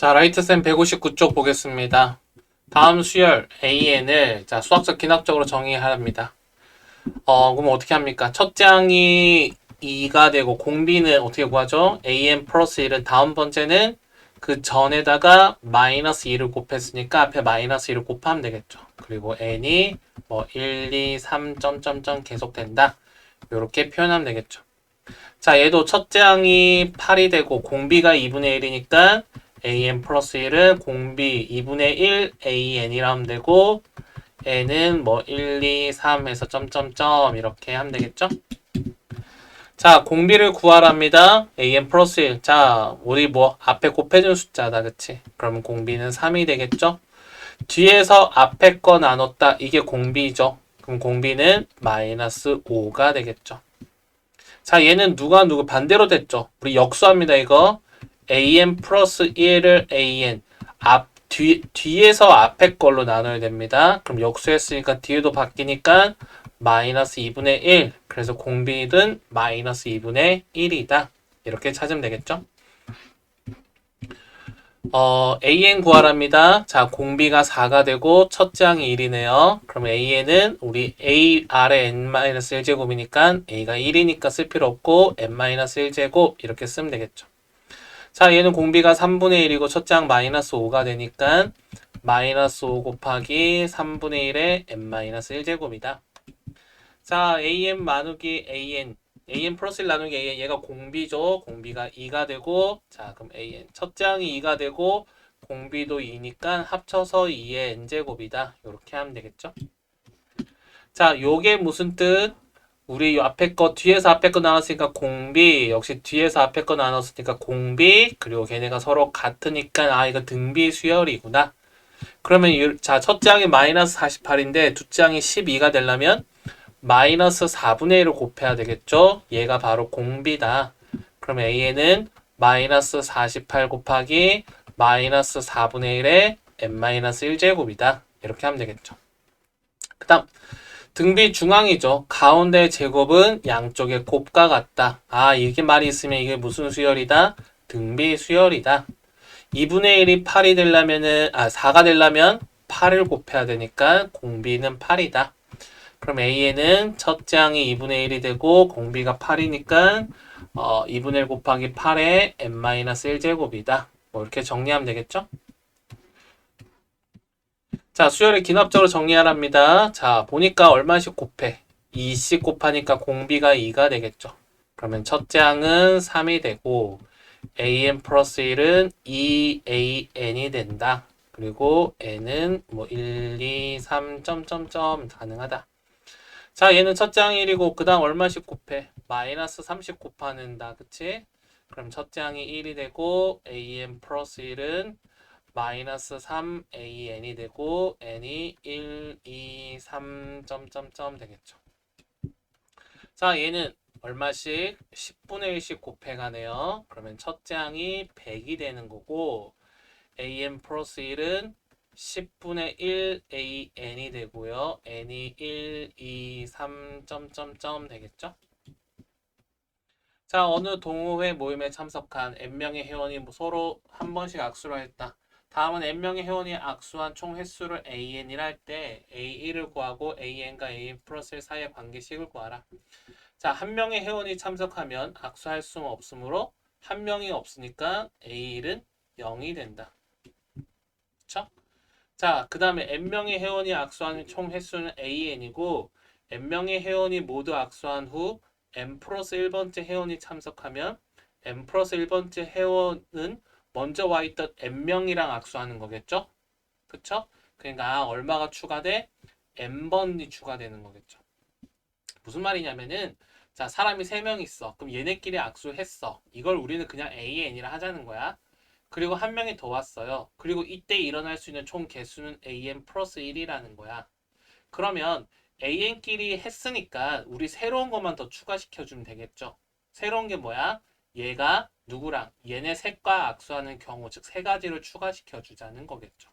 자, 라이트쌤 159쪽 보겠습니다. 다음 수열 AN을 자, 수학적 기납적으로 정의합니다. 어, 그럼 어떻게 합니까? 첫 장이 2가 되고 공비는 어떻게 구하죠? AN 플러스 1은 다음 번째는 그 전에다가 마이너스 2를 곱했으니까 앞에 마이너스 2를 곱하면 되겠죠. 그리고 n이 뭐 1, 2, 3, 점점점 계속 된다. 이렇게 표현하면 되겠죠. 자, 얘도 첫 장이 8이 되고 공비가 2분의 1이니까 an 플러스 1은 공비 2분의 1 an이라 하면 되고 n은 뭐 1, 2, 3 해서 점점점 이렇게 하면 되겠죠? 자, 공비를 구하랍니다. an 플러스 1. 자, 우리 뭐 앞에 곱해준 숫자다. 그치? 그러면 공비는 3이 되겠죠? 뒤에서 앞에 거 나눴다. 이게 공비죠. 그럼 공비는 마이너스 5가 되겠죠. 자, 얘는 누가 누구 반대로 됐죠. 우리 역수합니다. 이거 an 플러스 1을 an 앞 뒤, 뒤에서 앞에 걸로 나눠야 됩니다. 그럼 역수했으니까 뒤에도 바뀌니까 마이너스 2분의 1. 그래서 공비는 마이너스 2분의 1이다. 이렇게 찾으면 되겠죠? 어, AN 구하랍니다. 자, 공비가 4가 되고 첫 장이 1이네요. 그럼 AN은 우리 A 아래 n-1제곱이니까 A가 1이니까 쓸 필요 없고 n-1제곱 이렇게 쓰면 되겠죠. 자, 얘는 공비가 3분의 1이고 첫장 마이너스 5가 되니까 마이너스 5 곱하기 3분의 1의 n-1제곱이다. 자, an 나누기 an an 플러스 1 나누기 an 얘가 공비죠. 공비가 2가 되고 자, 그럼 an 첫 장이 2가 되고 공비도 2니까 합쳐서 2의 n제곱이다. 이렇게 하면 되겠죠. 자, 요게 무슨 뜻? 우리 요 앞에 거 뒤에서 앞에 거 나눴으니까 공비 역시 뒤에서 앞에 거 나눴으니까 공비 그리고 걔네가 서로 같으니까 아 이거 등비 수열이구나. 그러면 이- 자, 첫 장이 마이너스 48인데 두 장이 12가 되려면 마이너스 4분의 1을 곱해야 되겠죠? 얘가 바로 공비다. 그럼 AN은 마이너스 48 곱하기 마이너스 4분의 1의 n-1제곱이다. 이렇게 하면 되겠죠. 그 다음 등비 중앙이죠. 가운데 제곱은 양쪽의 곱과 같다. 아, 이게 말이 있으면 이게 무슨 수열이다? 등비 수열이다. 2분의 1이 8이 되려면은, 아, 4가 되려면 8을 곱해야 되니까 공비는 8이다. 그럼 A에는 첫 장이 2분의 1이 되고 공비가 8이니까 어, 2분의 1 곱하기 8의 n-1제곱이다. 뭐 이렇게 정리하면 되겠죠? 자, 수열을 기납적으로 정리하랍니다. 자, 보니까 얼마씩 곱해? 2씩 곱하니까 공비가 2가 되겠죠. 그러면 첫 장은 3이 되고 an 플러스 1은 2an이 된다. 그리고 n은 뭐 1, 2, 3, 점점점 가능하다. 자, 얘는 첫 장이 1이고 그 다음 얼마씩 곱해? 마이너스 30 곱하는다. 그치? 그럼 첫 장이 1이 되고 an 플러스 1은 마이너스 3an이 되고 n이 1, 2, 3, 점점점 되겠죠. 자, 얘는 얼마씩? 10분의 1씩 곱해가네요. 그러면 첫 장이 100이 되는 거고 an 플러스 1은 10분의 1 an이 되고요. n이 1, 2, 3, 점점점 되겠죠? 자, 어느 동호회 모임에 참석한 n명의 회원이 뭐 서로 한 번씩 악수를 했다. 다음은 n명의 회원이 악수한 총 횟수를 an이라 할 때 a1을 구하고 an과 an 플러스 1 사이의 관계식을 구하라. 자, 한 명의 회원이 참석하면 악수할 수는 없으므로 한 명이 없으니까 a1은 0이 된다. 그쵸? 자, 그 다음에 n명의 회원이 악수한 총 횟수는 an이고 n명의 회원이 모두 악수한 후 n 플러스 1번째 회원이 참석하면 n 플러스 1번째 회원은 먼저 와 있던 n명이랑 악수하는 거겠죠? 그쵸? 그러니까 아, 얼마가 추가돼? n번이 추가되는 거겠죠. 무슨 말이냐면은 자, 사람이 3명 있어. 그럼 얘네끼리 악수했어. 이걸 우리는 그냥 an이라 하자는 거야. 그리고 한 명이 더 왔어요. 그리고 이때 일어날 수 있는 총 개수는 an 플러스 1이라는 거야. 그러면 an끼리 했으니까 우리 새로운 것만 더 추가시켜주면 되겠죠. 새로운 게 뭐야? 얘가 누구랑 얘네 셋과 악수하는 경우 즉 세 가지를 추가시켜 주자는 거겠죠.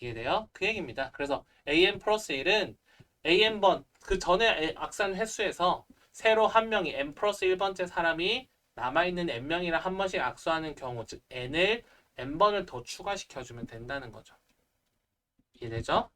이해돼요? 그 얘기입니다. 그래서 an 플러스 1은 an번 그 전에 악수한 횟수에서 새로 한 명이 n 플러스 1번째 사람이 남아있는 n명이랑 한 번씩 악수하는 경우 즉 n을 n번을 더 추가시켜주면 된다는 거죠. 이해되죠?